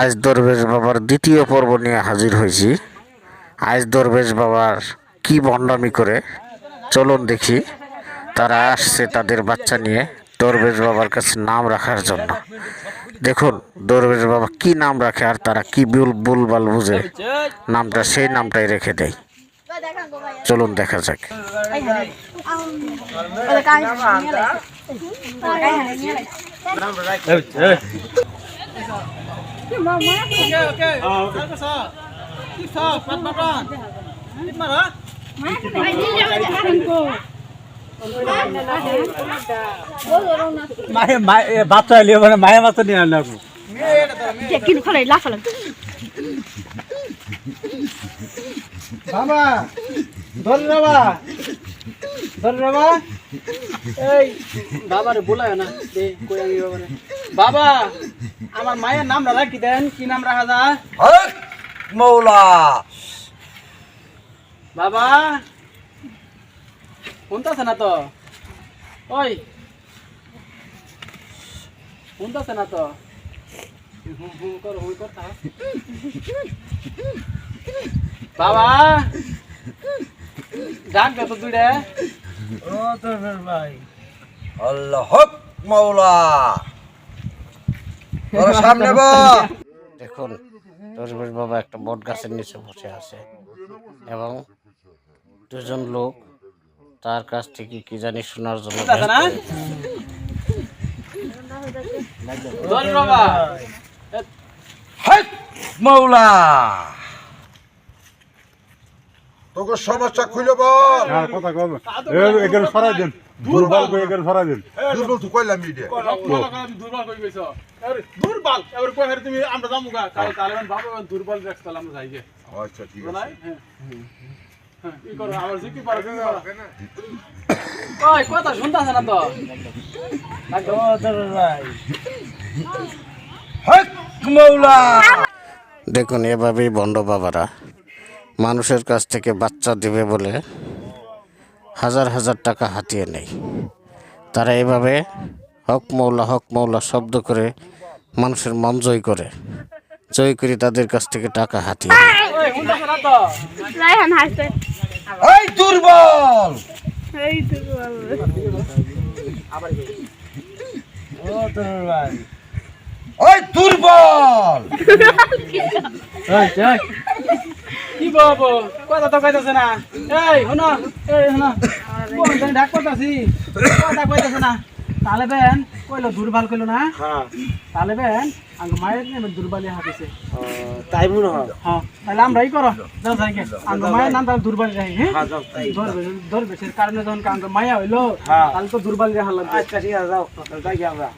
আজ দরবেশ বাবার দ্বিতীয় পর্ব নিয়ে হাজির হয়েছি। আজ দরবেশ বাবার কি ভণ্ডামি করে? চলুন দেখি। তারা আসছে তাদের বাচ্চা নিয়ে দরবেশ বাবার কাছে নাম রাখার জন্য। দেখুন দরবেশ বাবা কি নাম রাখে আর তারা কি বুল বুলবাল বুঝে নামটা সেই নামটাই রেখে দেয় চলুন দেখা যাক। মায়ে মায়ে এ বাচ্চা এলিও মানে মায়ের বাচ্চা নিয়ে আনলাম কিনো খালাই লাফালাম বাবা ধর বাবা ধর বাবা এই বাবারে বলায় না। দে কই আমি বাবারে। বাবা আমার মায়ের নাম রাখি দেন কি নাম রাখা হক মৌলা। বাবা শুনতেছে না তো? ওই শুনতেছে না তো? বাবা ডাক দে তো দুইটা। ও তোর ভাই আল্লাহ হক মৌলা তোর সামনে বা দেখুন দরবেশ বাবা একটা বট গাছের নিচে বসে আছে এবং দুজন লোক তার কাছ থেকে কি জানি শোনার জন্য বাবা মৌলা তোকে সমস্যা খুলে বল। হ্যাঁ কথা কব এখানে সরাই দেন। দুর্বল করে এখানে সরাই দেন। দুর্বল তো কইলাম মিডিয়া দুর্বল কই গেছ। দুর্বল এবার কই হারে তুমি আমরা যামু গা? কাল বাবা দুর্বল রাখতাম আমরা যাইগে আচ্ছা ঠিক আছে। হ্যাঁ। হ্যাঁ, কি করো? আমার জিকি পারো ওই কথা শুনতাছ না তো? ও তোর ভাই হক মৌলা। দেখুন এভাবেই বন্ড বাবারা মানুষের কাছ থেকে বাচ্চা দেবে বলে হাজার হাজার টাকা হাতিয়ে নেয়। তারা এভাবে হক মৌলা হক মৌলা শব্দ করে মানুষের মন জয় করে। জয় করে তাদের কাছ থেকে টাকা হাতিয়ে নেয়। ওই দুর্বল! ওই বাবু কথা তো কইতাছে না। এই শুনো এই শুনো। কোন জানি ডাক করতাছি কথা কইতাছে না। তাহলে বেন কইলো দুর্বল কইলো না। তাহলে বেন আঙ্গ মায়ের নামে দুর্বলই হাতিছে তাই মনে হয়? হ্যাঁ তাহলে আমরাই করো। যাও যাই আঙ্গ মায়ের নাম তাহলে দুর্বল রাখি হ্যাঁ? ধরবে ধরবে সে কারণে যখন আঙ্গ মায়া হইল তাহলে তো দুর্বল রাখা লাগবে আচ্ছা ঠিক আছে যাও। যাই আমরা।